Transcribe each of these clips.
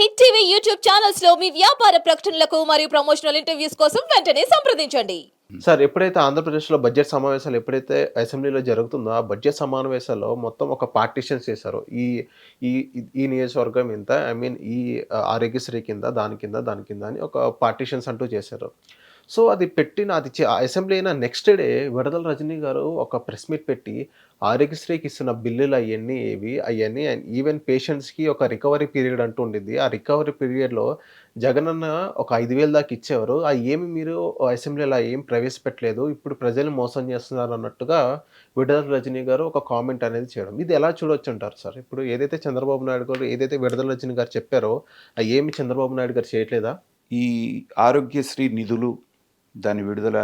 Hit TV YouTube ఛానల్స్లో మీ వ్యాపార ప్రకటనలకు మరియు ప్రమోషనల్ ఇంటర్వ్యూస్ కోసం వెంటనే సంప్రదించండి. సార్ ఎప్పుడైతే ఆంధ్రప్రదేశ్లో బడ్జెట్ సమావేశాలు ఎప్పుడైతే అసెంబ్లీలో జరుగుతుందో ఆ బడ్జెట్ సమావేశాల్లో మొత్తం ఒక పార్టీషన్స్ చేశారు. ఈ ఈ ఈ- నియోజకవర్గం ఇంత ఐ మీన్ ఈ ఆరోగ్యశ్రీ కింద దాని కింద దాని కింద అని ఒక పార్టీషన్స్ అంటూ చేశారు. సో అది పెట్టిన అది అసెంబ్లీ అయిన నెక్స్ట్ డే విడదల రజనీ గారు ఒక ప్రెస్ మీట్ పెట్టి ఆరోగ్యశ్రీకి ఇస్తున్న బిల్లులు అవన్నీ ఏవి అవన్నీ అండ్ ఈవెన్ పేషెంట్స్కి ఒక రికవరీ పీరియడ్ అంటూ ఉండింది ఆ రికవరీ పీరియడ్లో జగనన్న ఒక ఐదు వేలు దాకా ఇచ్చేవారు. ఆ ఏమి మీరు అసెంబ్లీలో ఏం ప్రవేశపెట్టలేదు ఇప్పుడు ప్రజలు మోసం చేస్తున్నారు అన్నట్టుగా విడుదల రజనీ గారు ఒక కామెంట్ అనేది చేయడం. ఇది ఎలా చూడొచ్చు అంటారు సార్? ఇప్పుడు ఏదైతే చంద్రబాబు నాయుడు గారు ఏదైతే విడుదల రజనీ గారు చెప్పారో ఆ ఏమి చంద్రబాబు నాయుడు గారు చేయట్లేదా? ఈ ఆరోగ్యశ్రీ నిధులు దాని విడుదల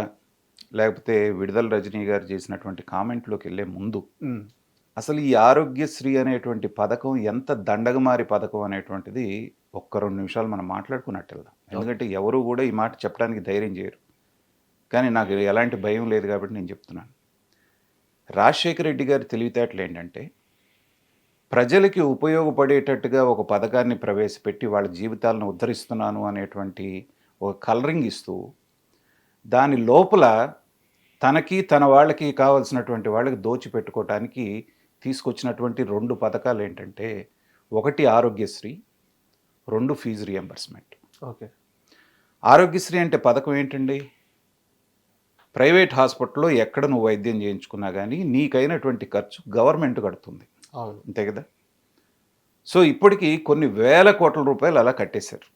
లేకపోతే విడుదల రజనీ గారు చేసినటువంటి కామెంట్లోకి వెళ్ళే ముందు అసలు ఈ ఆరోగ్యశ్రీ అనేటువంటి పథకం ఎంత దండగమారి పథకం అనేటువంటిది ఒక్క రెండు నిమిషాలు మనం మాట్లాడుకున్నట్టు వెళ్దాం. ఎందుకంటే ఎవరు కూడా ఈ మాట చెప్పడానికి ధైర్యం చేయరు. కానీ నాకు ఎలాంటి భయం లేదు కాబట్టి నేను చెప్తున్నాను. రాజశేఖర రెడ్డి గారి తెలివితేటలు ఏంటంటే ప్రజలకి ఉపయోగపడేటట్టుగా ఒక పథకాన్ని ప్రవేశపెట్టి వాళ్ళ జీవితాలను ఉద్ధరిస్తున్నాను అనేటువంటి ఒక కలరింగ్ ఇస్తూ దాని లోపల తనకి తన వాళ్ళకి కావాల్సినటువంటి వాళ్ళకి దోచిపెట్టుకోవటానికి తీసుకొచ్చినటువంటి రెండు పథకాలు ఏంటంటే ఒకటి ఆరోగ్యశ్రీ రెండు ఫీజు రియంబర్స్మెంట్. ఓకే. ఆరోగ్యశ్రీ అంటే పథకం ఏంటండి? ప్రైవేట్ హాస్పిటల్లో ఎక్కడ నువ్వు వైద్యం చేయించుకున్నా కానీ నీకైనటువంటి ఖర్చు గవర్నమెంట్ కడుతుంది. అంతే కదా? సో ఇప్పటికీ కొన్ని వేల కోట్ల రూపాయలు అలా కట్టేశారు.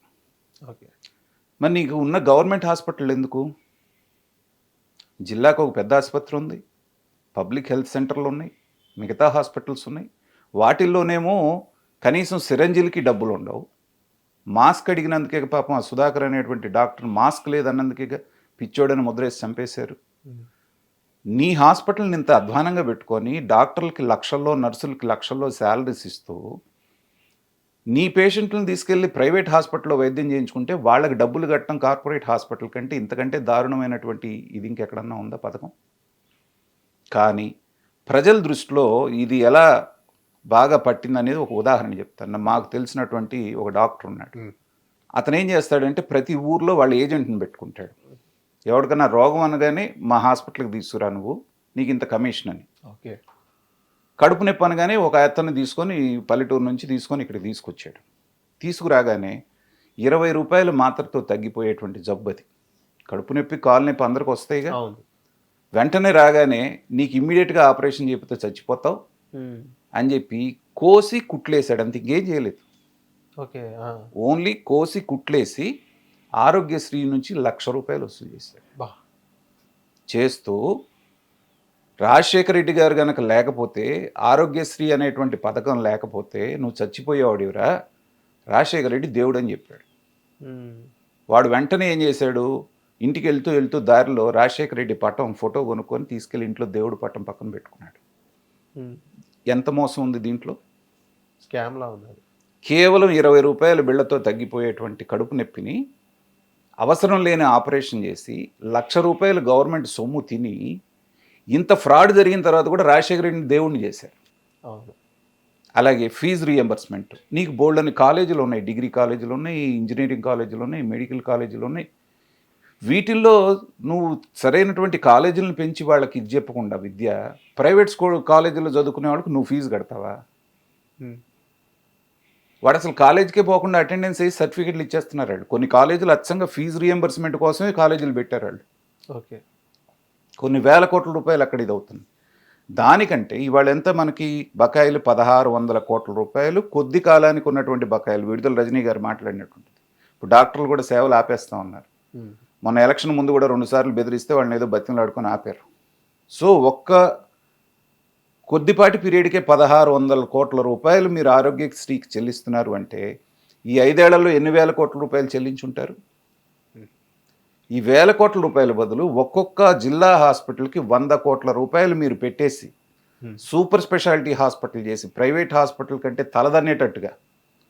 ఓకే. మరి నీకు ఉన్న గవర్నమెంట్ హాస్పిటల్ ఎందుకు? జిల్లాకు ఒక పెద్ద ఆసుపత్రి ఉంది. పబ్లిక్ హెల్త్ సెంటర్లు ఉన్నాయి. మిగతా హాస్పిటల్స్ ఉన్నాయి. వాటిల్లోనేమో కనీసం సిరంజిలకి డబ్బులు ఉండవు. మాస్క్ అడిగినందుకే పాపం ఆ సుధాకర్ అనేటువంటి డాక్టర్ మాస్క్ లేదన్నందుకే పిచ్చోడని ముద్రేసి చంపేశారు. నీ హాస్పిటల్ని ఇంత అధ్వానంగా పెట్టుకొని డాక్టర్లకి లక్షల్లో నర్సులకి లక్షల్లో శాలరీస్ ఇస్తూ నీ పేషెంట్లను తీసుకెళ్ళి ప్రైవేట్ హాస్పిటల్లో వైద్యం చేయించుకుంటే వాళ్ళకి డబ్బులు కట్టడం కార్పొరేట్ హాస్పిటల్ కంటే ఇంతకంటే దారుణమైనటువంటి ఇది ఇంకెక్కడన్నా ఉందా పథకం? కానీ ప్రజల దృష్టిలో ఇది ఎలా బాగా పట్టిందనేది ఒక ఉదాహరణ చెప్తాను. మాకు తెలిసినటువంటి ఒక డాక్టర్ ఉన్నాడు. అతను ఏం చేస్తాడంటే ప్రతి ఊర్లో వాళ్ళ ఏజెంట్ని పెట్టుకుంటాడు. ఎవరికైనా రోగం అనగానే మా హాస్పిటల్కి తీసుకురా నువ్వు నీకు ఇంత కమిషన్ అని. ఓకే. కడుపు నొప్పి అనగానే ఒక అతన్ని తీసుకొని పల్లెటూరు నుంచి తీసుకొని ఇక్కడికి తీసుకొచ్చాడు. తీసుకురాగానే ఇరవై రూపాయల మాత్రతో తగ్గిపోయేటువంటి జబ్బు అది. కడుపు నొప్పి కాలు నొప్పి అందరికి వస్తాయిగా. వెంటనే రాగానే నీకు ఇమ్మీడియట్గా ఆపరేషన్ చేపితే చచ్చిపోతావు అని చెప్పి కోసి కుట్లేసాడు అంత ఇంకేం చేయలేదు. ఓకే ఓన్లీ కోసి కుట్లేసి ఆరోగ్యశ్రీ నుంచి లక్ష రూపాయలు వసూలు చేశాడు. బా. చేస్తూ రాజశేఖర రెడ్డి గారు కనుక లేకపోతే ఆరోగ్యశ్రీ అనేటువంటి పథకం లేకపోతే నువ్వు చచ్చిపోయేవాడివిరా? రాజశేఖర రెడ్డి దేవుడు అని చెప్పాడు వాడు వెంటనే ఏం చేశాడు? ఇంటికి వెళ్తూ వెళ్తూ దారిలో రాజశేఖర రెడ్డి పటం ఫోటో కొనుక్కొని తీసుకెళ్ళి ఇంట్లో దేవుడు పటం పక్కన పెట్టుకున్నాడు. ఎంత మోసం ఉంది దీంట్లో? స్కామ్లా ఉంది అది కేవలం ఇరవై రూపాయల బిళ్ళతో తగ్గిపోయేటువంటి కడుపు నొప్పిని అవసరం లేని ఆపరేషన్ చేసి లక్ష రూపాయలు గవర్నమెంట్ సొమ్ము తిని ఇంత ఫ్రాడ్ జరిగిన తర్వాత కూడా రాజశేఖర రెడ్డిని దేవుణ్ణి చేశారు. అలాగే ఫీజు రియంబర్స్మెంట్ నీకు బోల్డ్ అని కాలేజీలు ఉన్నాయి డిగ్రీ కాలేజీలు ఉన్నాయి ఇంజనీరింగ్ కాలేజీలు ఉన్నాయి మెడికల్ కాలేజీలు ఉన్నాయి. వీటిల్లో నువ్వు సరైనటువంటి కాలేజీలను పెంచి వాళ్ళకి ఇది చెప్పకుండా విద్య ప్రైవేట్ స్కూల్ కాలేజీలో చదువుకునే వాళ్ళకి నువ్వు ఫీజు కడతావా? వాడు అసలు కాలేజీకే పోకుండా అటెండెన్స్ వేసి సర్టిఫికెట్లు ఇచ్చేస్తున్నారు వాళ్ళు. కొన్ని కాలేజీలు అచ్చంగా ఫీజు రియంబర్స్మెంట్ కోసమే కాలేజీలు పెట్టారు వాళ్ళు. ఓకే. కొన్ని వేల కోట్ల రూపాయలు అక్కడ ఇది అవుతుంది. దానికంటే ఇవాళ ఎంత మనకి బకాయిలు పదహారు వందల కోట్ల రూపాయలు కొద్ది కాలానికి ఉన్నటువంటి బకాయిలు విడుదల రజనీ గారు మాట్లాడినటువంటిది. ఇప్పుడు డాక్టర్లు కూడా సేవలు ఆపేస్తా ఉన్నారు. మొన్న ఎలక్షన్ ముందు కూడా రెండుసార్లు బెదిరిస్తే వాళ్ళని ఏదో బతిమలాడుకొని ఆపారు. సో ఒక్క కొద్దిపాటి పీరియడ్కే పదహారు వందల కోట్ల రూపాయలు మీరు ఆరోగ్యశ్రీకి చెల్లిస్తున్నారు అంటే ఈ ఐదేళ్ళలో ఎన్ని వేల కోట్ల రూపాయలు చెల్లించుంటారు? ఈ వేల కోట్ల రూపాయల బదులు ఒక్కొక్క జిల్లా హాస్పిటల్కి వంద కోట్ల రూపాయలు మీరు పెట్టేసి సూపర్ స్పెషాలిటీ హాస్పిటల్ చేసి ప్రైవేట్ హాస్పిటల్ కంటే తలదన్నేటట్టుగా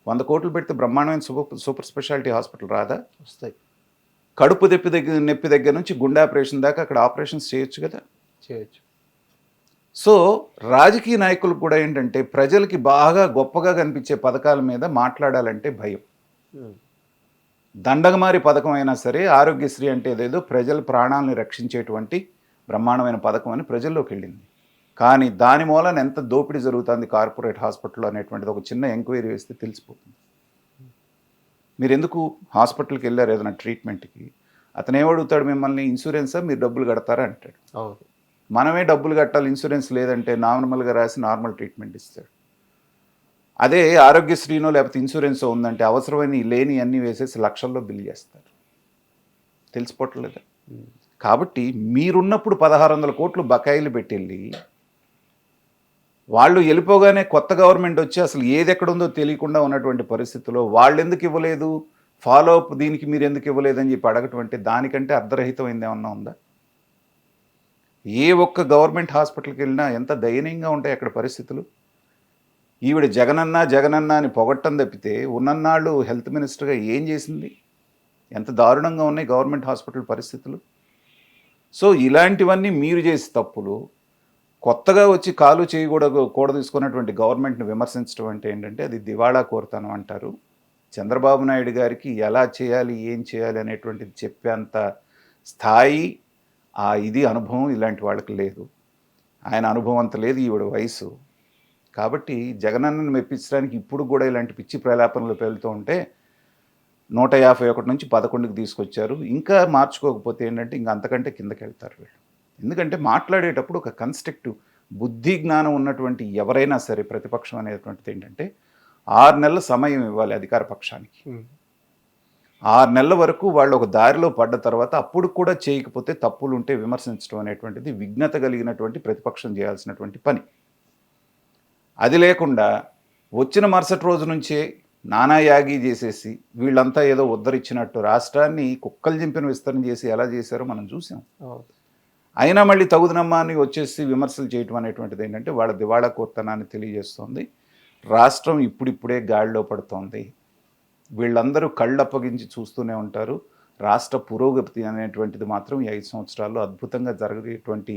వంద కోట్లు పెడితే బ్రహ్మాండమైన సూపర్ సూపర్ స్పెషాలిటీ హాస్పిటల్ రాదా? వస్తాయి. కడుపు నొప్పి దగ్గర నొప్పి దగ్గర నుంచి గుండె ఆపరేషన్ దాకా అక్కడ ఆపరేషన్స్ చేయొచ్చు కదా? చేయొచ్చు. సో రాజకీయ నాయకులకు కూడా ఏంటంటే ప్రజలకి బాగా గొప్పగా కనిపించే పథకాల మీద మాట్లాడాలంటే భయం. దండగమారి పథకం అయినా సరే ఆరోగ్యశ్రీ అంటే ఏదేదో ప్రజల ప్రాణాలను రక్షించేటువంటి బ్రహ్మాండమైన పథకం అని ప్రజల్లోకి వెళ్ళింది. కానీ దాని మూలన ఎంత దోపిడీ జరుగుతుంది కార్పొరేట్ హాస్పిటల్ అనేటువంటిది ఒక చిన్న ఎంక్వైరీ వేస్తే తెలిసిపోతుంది. మీరు ఎందుకు హాస్పిటల్కి వెళ్ళారు ఏదైనా ట్రీట్మెంట్కి? అతను ఏమడుగుతాడు మిమ్మల్ని ఇన్సూరెన్సా? మీరు డబ్బులు కడతారా? అంటాడు. మనమే డబ్బులు కట్టాలి ఇన్సూరెన్స్ లేదంటే నార్మల్గా రాసి నార్మల్ ట్రీట్మెంట్ ఇస్తాడు. అదే ఆరోగ్యశ్రీనో లేకపోతే ఇన్సూరెన్స్ ఉందంటే అవసరమైన లేని అన్నీ వేసేసి లక్షల్లో బిల్ చేస్తారు. తెలిసిపోవట్లేదా? కాబట్టి మీరున్నప్పుడు పదహారు వందల కోట్లు బకాయిలు పెట్టెళ్ళి వాళ్ళు వెళ్ళిపోగానే కొత్త గవర్నమెంట్ వచ్చి అసలు ఏది ఎక్కడుందో తెలియకుండా ఉన్నటువంటి పరిస్థితిలో వాళ్ళు ఎందుకు ఇవ్వలేదు? ఫాలో అప్ దీనికి మీరు ఎందుకు ఇవ్వలేదని చెప్పి అడగటం అంటే దానికంటే అర్ధరహితమైంది ఏమన్నా ఉందా? ఏ ఒక్క గవర్నమెంట్ హాస్పిటల్కి వెళ్ళినా ఎంత దయనీయంగా ఉంటాయి అక్కడ పరిస్థితులు? ఈవిడ జగనన్న జగనన్న అని పొగట్టం తప్పితే ఉన్నన్నాళ్ళు హెల్త్ మినిస్టర్గా ఏం చేసింది? ఎంత దారుణంగా ఉన్నాయి గవర్నమెంట్ హాస్పిటల్ పరిస్థితులు. సో ఇలాంటివన్నీ మీరు చేసే తప్పులు కొత్తగా వచ్చి కాలు చేయకూడదు కూడ తీసుకున్నటువంటి గవర్నమెంట్ని విమర్శించడం అంటే ఏంటంటే అది దివాళా కోరుతాను అంటారు. చంద్రబాబు నాయుడు గారికి ఎలా చేయాలి ఏం చేయాలి అనేటువంటిది చెప్పేంత స్థాయి ఆ ఇది అనుభవం ఇలాంటి వాళ్ళకి లేదు. ఆయన అనుభవం అంత లేదు ఈవిడ వయసు. కాబట్టి జగనన్నను మెప్పించడానికి ఇప్పుడు కూడా ఇలాంటి పిచ్చి ప్రలాపనలు పేలుతూ ఉంటే నూట యాభై ఒకటి నుంచి పదకొండుకి తీసుకొచ్చారు. ఇంకా మార్చుకోకపోతే ఏంటంటే ఇంకా అంతకంటే కిందకి వెళ్తారు వీళ్ళు. ఎందుకంటే మాట్లాడేటప్పుడు ఒక కన్స్ట్రక్టివ్ బుద్ధి జ్ఞానం ఉన్నటువంటి ఎవరైనా సరే ప్రతిపక్షం అనేటువంటిది ఏంటంటే ఆరు నెలల సమయం ఇవ్వాలి అధికార పక్షానికి. ఆరు నెలల వరకు వాళ్ళు ఒక దారిలో పడ్డ తర్వాత అప్పుడు కూడా చేయకపోతే తప్పులు ఉంటే విమర్శించడం అనేటువంటిది విఘ్నత కలిగినటువంటి ప్రతిపక్షం చేయాల్సినటువంటి పని. అది లేకుండా వచ్చిన మరుసటి రోజు నుంచే నానా యాగి చేసేసి వీళ్ళంతా ఏదో ఉద్ధరించినట్టు రాష్ట్రాన్ని కుక్కలు చింపిన విస్తరణ చేసి ఎలా చేశారో మనం చూసాం. అయినా మళ్ళీ తగుదనమ్మా అని వచ్చేసి విమర్శలు చేయటం అనేటువంటిది ఏంటంటే వాళ్ళ దివాళా కోర్తనాన్ని తెలియజేస్తుంది. రాష్ట్రం ఇప్పుడిప్పుడే గాడిలో పడుతోంది. వీళ్ళందరూ కళ్ళు అప్పగించి చూస్తూనే ఉంటారు. రాష్ట్ర పురోగతి అనేటువంటిది మాత్రం ఈ ఐదు సంవత్సరాల్లో అద్భుతంగా జరిగేటువంటి